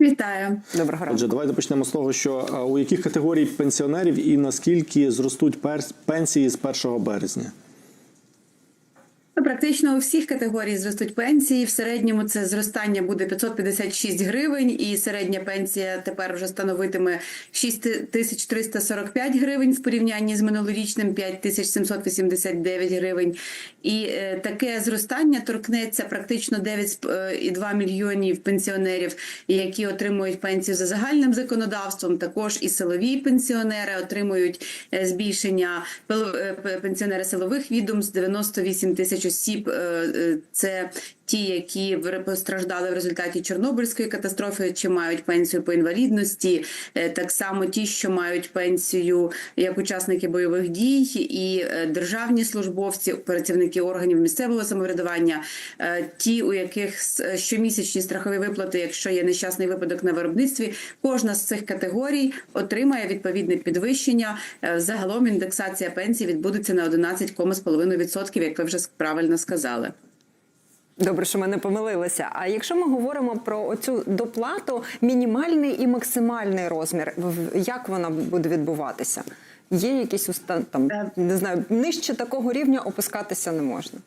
Вітаю. Доброго ранку. Отже, давайте почнемо з того, що у яких категорій пенсіонерів і наскільки зростуть пенсії з 1 березня? Практично у всіх категорій зростуть пенсії. В середньому це зростання буде 556 гривень, і середня пенсія тепер вже становитиме 6345 гривень в порівнянні з минулорічним 5789 гривень. І е, таке зростання торкнеться практично 9,2 мільйонів пенсіонерів, які отримують пенсію за загальним законодавством. Також і силові пенсіонери отримують е, збільшення е, пенсіонери силових відомств 98 тисяч осіб. Е, е, Це ті, які постраждали в результаті Чорнобильської катастрофи, чи мають пенсію по інвалідності, Е, так само ті, що мають пенсію як учасники бойових дій, і е, державні службовці, працівники органів місцевого самоврядування, е, ті, у яких щомісячні страхові виплати, якщо є нещасний випадок на виробництві, кожна з цих категорій отримає відповідне підвищення. Загалом індексація пенсій відбудеться на 11,5%, як ви вже правильно сказали. Добре, що ми не помилилися. А якщо ми говоримо про цю доплату, мінімальний і максимальний розмір, як вона буде відбуватися? Є якісь уста там Е. не знаю, нижче такого рівня опускатися не можна.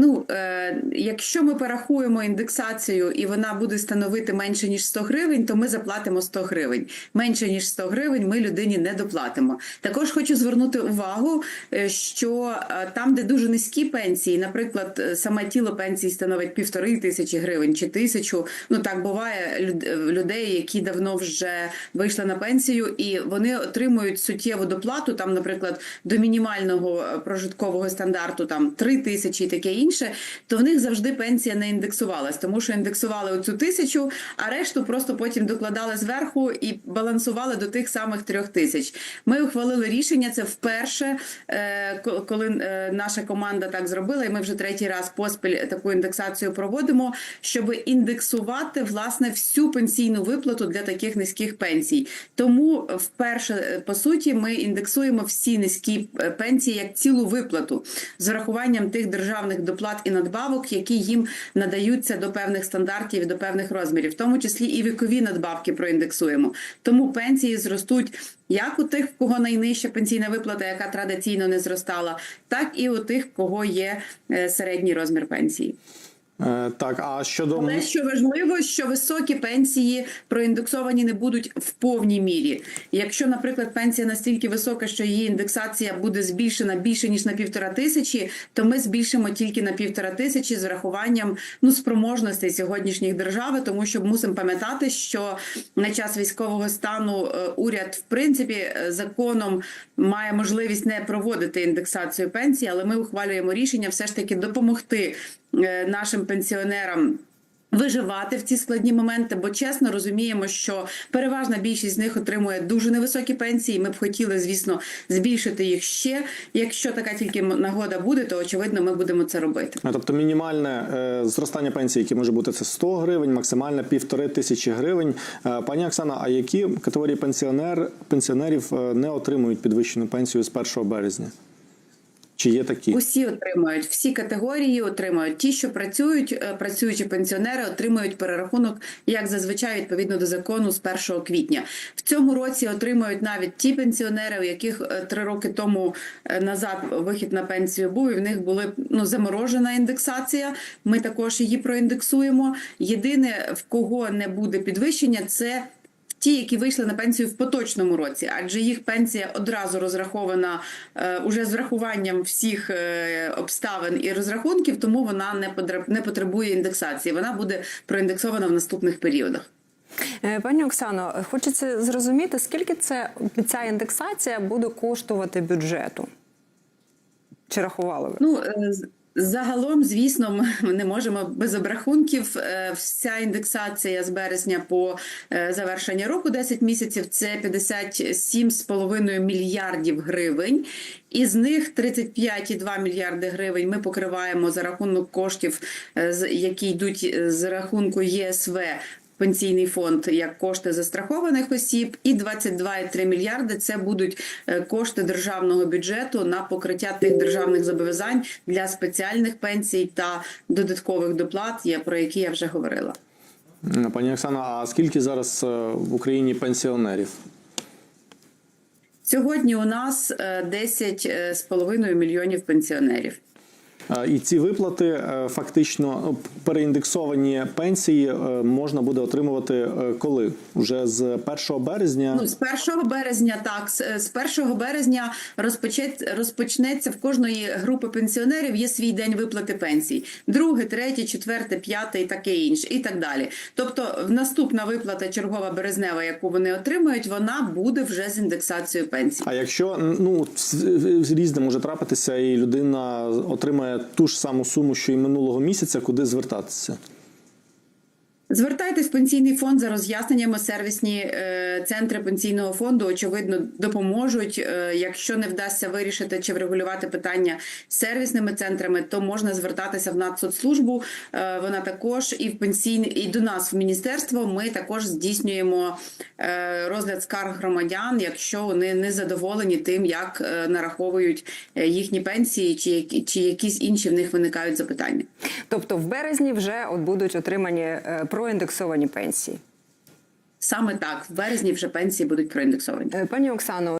Ну, е, якщо ми порахуємо індексацію і вона буде становити менше ніж 100 гривень, то ми заплатимо 100 гривень. Менше ніж 100 гривень ми людині не доплатимо. Також хочу звернути увагу, е, що е, там, де дуже низькі пенсії, наприклад, е, саме тіло пенсії становить півтори тисячі гривень чи тисячу. Ну так буває люд- людей, які давно вже вийшли на пенсію, і вони отримують суттєву доплату. Там, наприклад, до мінімального прожиткового стандарту там 3 тисячі таке інше, то в них завжди пенсія не індексувалась, тому що індексували оцю тисячу, а решту просто потім докладали зверху і балансували до тих самих трьох тисяч. Ми ухвалили рішення. Це вперше, е, коли е, наша команда так зробила, і ми вже третій раз поспіль таку індексацію проводимо, щоб індексувати власне всю пенсійну виплату для таких низьких пенсій. Тому вперше е, по суті ми індексуємо всі низькі пенсії як цілу виплату з врахуванням тих державних доплат і надбавок, які їм надаються до певних стандартів до певних розмірів, в тому числі і вікові надбавки проіндексуємо. Тому пенсії зростуть. Як у тих, в кого найнижча пенсійна виплата, яка традиційно не зростала, так і у тих, в кого є е, середній розмір пенсії. Е, так, а щодо Але що важливо, що високі пенсії проіндексовані не будуть в повній мірі. Якщо, наприклад, пенсія настільки висока, що її індексація буде збільшена більше ніж на півтора тисячі, то ми збільшимо тільки на півтора тисячі з врахуванням ну спроможностей сьогоднішніх держави, тому що мусимо пам'ятати, що на час військового стану е, уряд, в принципі, е, законом має можливість не проводити індексацію пенсії, але ми ухвалюємо рішення все ж таки допомогти нашим пенсіонерам. Виживати в ці складні моменти, бо чесно розуміємо, що переважна більшість з них отримує дуже невисокі пенсії. Ми б хотіли, звісно, збільшити їх ще. Якщо така тільки нагода буде, то очевидно ми будемо це робити. Тобто мінімальне е, зростання пенсії, яке може бути це 100 гривень, максимальне півтори тисячі гривень. Е, пані Оксана, а які категорії пенсіонер, пенсіонерів е, не отримують підвищену пенсію з 1 березня? Чи є такі? Усі отримують всі категорії, отримують ті, що працюють, е, працюючі пенсіонери отримують перерахунок, як зазвичай, відповідно до закону з 1 квітня. В цьому році отримують навіть ті пенсіонери, у яких е, три роки тому е, назад вихід на пенсію був, і в них були ну заморожена індексація. Ми також її проіндексуємо. Єдине в кого не буде підвищення, це Ті, які вийшли на пенсію в поточному році, адже їх пенсія одразу розрахована е, уже з врахуванням всіх е, обставин і розрахунків, тому вона не не потребує індексації. Вона буде проіндексована в наступних періодах. Е, Пані Оксано, хочеться зрозуміти, скільки це ця індексація буде коштувати бюджету? Чи рахували ви? Ну е, загалом, звісно, ми не можемо без обрахунків. Е, Вся індексація з березня по е, завершення року 10 місяців це 57,5 мільярдів гривень. Із них 35,2 мільярди гривень ми покриваємо за рахунок коштів, е, які йдуть з рахунку ЄСВ пенсійний фонд як кошти застрахованих осіб, і 22,3 мільярди це будуть е, кошти державного бюджету на покриття тих державних зобов'язань для спеціальних пенсій та додаткових доплат, про які я вже говорила. Пані Оксана, а скільки зараз е, в Україні пенсіонерів? Сьогодні у нас е, 10,5 мільйонів пенсіонерів. Е, І ці виплати е, фактично переіндексовані пенсії е, можна буде отримувати коли? Уже з 1 березня. Ну, з 1 березня, так, з- з 1 березня розпочнеться в кожної групи пенсіонерів є свій день виплати пенсій. Другий, третій, четвертий, п'ятий, і таке інше, і так далі. Тобто, в наступна виплата чергова березнева, яку вони отримають, вона буде вже з індексацією пенсій. А якщо ну з- різне може трапитися, і людина отримає ту ж саму суму, що і минулого місяця, куди звертатися? Звертайтесь в пенсійний фонд за роз'ясненнями. Сервісні е, центри пенсійного фонду очевидно допоможуть. Е, якщо не вдасться вирішити чи врегулювати питання з сервісними центрами, то можна звертатися в Нацсоцслужбу. Е, вона також і в пенсійний і до нас в міністерство. Ми також здійснюємо розгляд скарг громадян, якщо вони не задоволені тим, як нараховують їхні пенсії, чи які чи якісь інші в них виникають запитання. Тобто в березні вже от будуть отримані проіндексовані пенсії. Саме так в березні вже пенсії будуть проіндексовані. Е, Пані Оксано,